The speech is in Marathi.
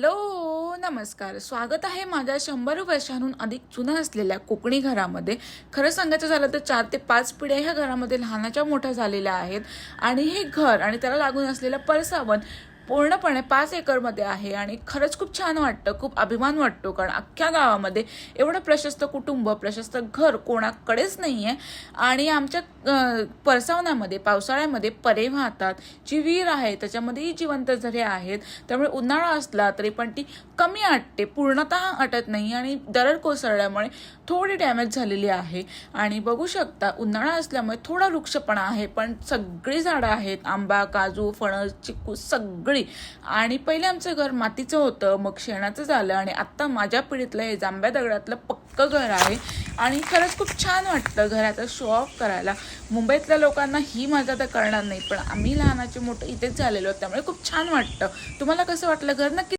हॅलो नमस्कार. स्वागत आहे माझ्या शंभर वर्षांहून अधिक जुनं असलेल्या कोकणी घरामध्ये. खरं सांगायचं झालं तर चार ते पाच पिढ्या ह्या घरामध्ये लहानाच्या मोठ्या झालेल्या आहेत. आणि हे घर आणि त्याला लागून असलेलं परसावन पूर्णपणे पाच एकरमध्ये आहे. आणि खरंच खूप छान वाटतं खूप अभिमान वाटतो कारण अख्ख्या गावामध्ये एवढं प्रशस्त कुटुंब प्रशस्त घर कोणाकडेच नाही आहे आणि आमच्या परसावण्यामध्ये पावसाळ्यामध्ये परे वाहतात. जी विहीर आहे त्याच्यामध्येही जिवंत झरे आहेत. त्यामुळे उन्हाळा असला तरी पण ती कमी आटते. पूर्णतः आटत नाही आणि दरड कोसळल्यामुळे थोडी डॅमेज झालेली आहे. आणि बघू शकता उन्हाळा असल्यामुळे थोडा वृक्षपणा आहे पण सगळी झाडं आहेत. आंबा काजू फणस चिक्कू सगळी. आणि पहिले आमचं घर मातीचं होतं. मग शेणाचं झालं. आणि आत्ता माझ्या पिढीतलं हे जांभ्या दगडातलं पक्कं घर आहे. आणि खरंच खूप छान वाटतं घराचा शो ऑफ करायला. मुंबईतल्या लोकांना ही मजा तर करणार नाही पण आम्ही लहानाचे मोठं इथेच झालेलो त्यामुळे खूप छान वाटतं. तुम्हाला कसं वाटलं घर नक्की